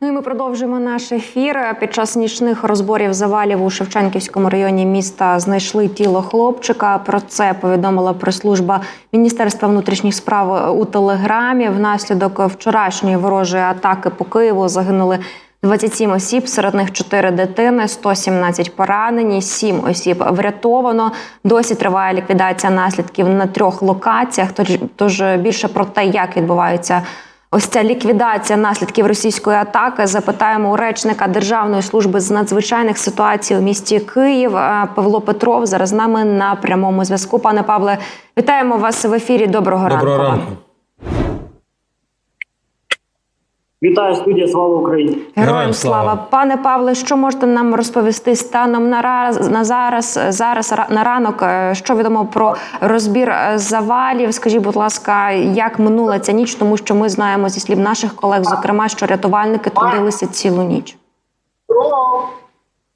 Ну і ми продовжуємо наш ефір. Під час нічних розборів завалів у Шевченківському районі міста знайшли тіло хлопчика. Про це повідомила прес-служба Міністерства внутрішніх справ у телеграмі. Внаслідок вчорашньої ворожої атаки по Києву загинули 27 осіб, серед них 4 дитини, 117 поранені, 7 осіб врятовано. Досі триває ліквідація наслідків на трьох локаціях. Тож, більше про те, як відбувається ось ця ліквідація наслідків російської атаки. Запитаємо у речника Державної служби з надзвичайних ситуацій у місті Київ Е, Павло Петров. Зараз з нами на прямому зв'язку. Пане Павле, вітаємо вас в ефірі. Доброго, Доброго ранку. ранку. Вітаю студія Слава Україні. Героям слава. пане Павле. Що можете нам розповісти станом на раз на зараз? Зараз ра- на ранок. е, Що відомо про розбір е, завалів? Скажіть, будь ласка, як минула ця ніч? Тому що ми знаємо зі слів наших колег, зокрема, що рятувальники трудилися цілу ніч.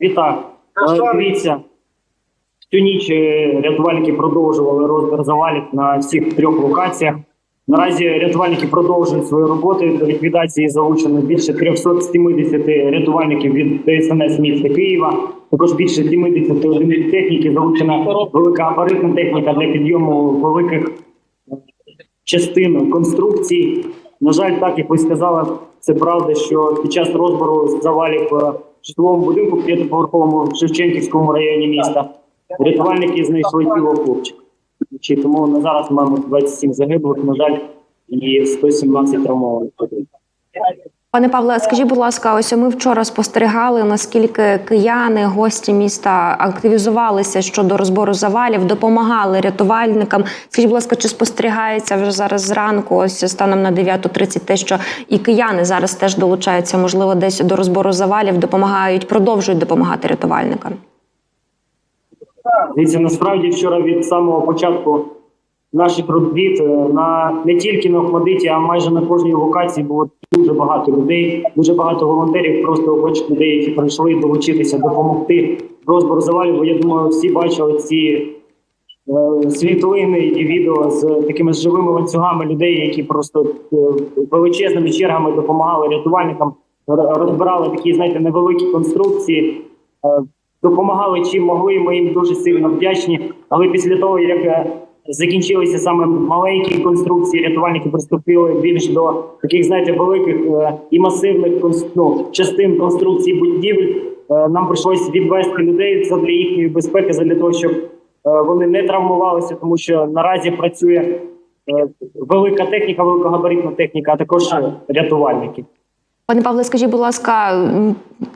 Вітаю. Е, Дивіться, всю ніч рятувальники продовжували розбір завалів на всіх трьох локаціях. Наразі рятувальники продовжують свою роботу. До ліквідації залучено більше 370 рятувальників від ДСНС міста Києва. Також більше 70 одиниць техніки залучена велика апаратна техніка для підйому великих е, частин конструкцій. На жаль, так як ви сказали, це правда, що під час розбору завалів е, в житловому будинку в п'ятиповерховому Шевченківському районі міста рятувальники знайшли тіло хлопчика. Чи тому на зараз маємо 27 загиблих, на жаль, і 117 травмованих. Пане Павле, скажіть, будь ласка, ось ми вчора спостерігали, наскільки кияни, гості міста активізувалися щодо розбору завалів, допомагали рятувальникам. Скажіть, будь ласка, чи спостерігається вже зараз зранку, ось станом на 9.30, те, що і кияни зараз теж долучаються, можливо, десь до розбору завалів, допомагають, продовжують допомагати рятувальникам. Дивіться, насправді вчора від самого початку наших робіт е, на не тільки на Охмадиті, а майже на кожній локації було дуже багато людей, дуже багато волонтерів, просто охочих людей, які прийшли долучитися, допомогти розбору завалів. Бо я думаю, всі бачили ці е, світлини і відео з такими живими ланцюгами людей, які просто е, величезними чергами допомагали рятувальникам, розбирали такі, знаєте, невеликі конструкції. Е, Допомагали чим могли. Ми їм дуже сильно вдячні. Але після того, як е, закінчилися саме маленькі конструкції, рятувальники приступили більш до таких, знаєте, великих е, і масивних ну, частин конструкції будівель. Е, Нам прийшлось відвести людей для їхньої безпеки, для того, щоб вони не травмувалися, тому що наразі працює велика техніка, великогабаритна техніка, а також рятувальники. Пане Павле, скажіть, будь ласка,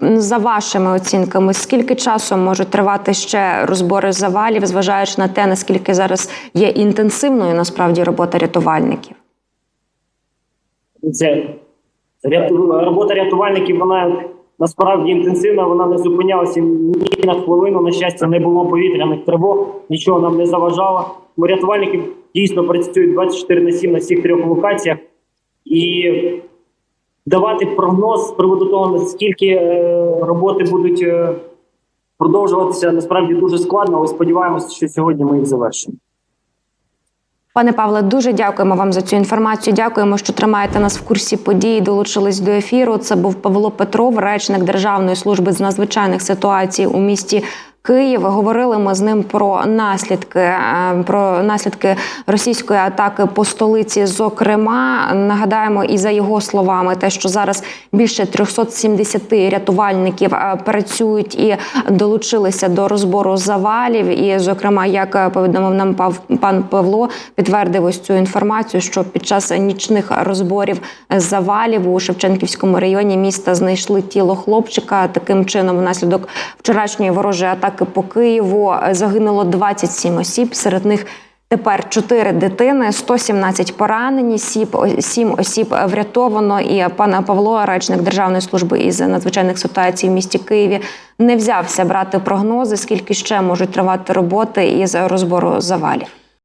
за вашими оцінками, скільки часу можуть тривати ще розбори завалів, зважаючи на те, наскільки зараз є інтенсивною насправді робота рятувальників? Це робота рятувальників, вона насправді інтенсивна, вона не зупинялася ні на хвилину. На щастя, не було повітряних тривог, нічого нам не заважало. Рятувальники дійсно працюють 24 на 7 на всіх трьох локаціях. І давати прогноз з приводу того, наскільки е, роботи будуть е, продовжуватися, насправді дуже складно, але сподіваємося, що сьогодні ми їх завершимо. Пане Павле, дуже дякуємо вам за цю інформацію. Дякуємо, що тримаєте нас в курсі подій. Долучились до ефіру. Це був Павло Петров, речник Державної служби з надзвичайних ситуацій у місті. Київ говорили ми з ним про наслідки е, про наслідки російської атаки по столиці. Зокрема, нагадаємо, і за його словами, те, що зараз більше 370 рятувальників е, працюють і долучилися до розбору завалів. І, зокрема, як повідомив нам пан Павло, підтвердив ось цю інформацію, що під час нічних розборів завалів у Шевченківському районі міста знайшли тіло хлопчика. Таким чином, внаслідок вчорашньої ворожої атаки по Києву е, загинуло 27 осіб. Серед них Тепер 4 дитини, 117 поранені, 7 осіб врятовано. І пан Павло, речник Державної служби із надзвичайних ситуацій в місті Києві, не взявся брати прогнози, скільки ще можуть тривати роботи із розбору завалів.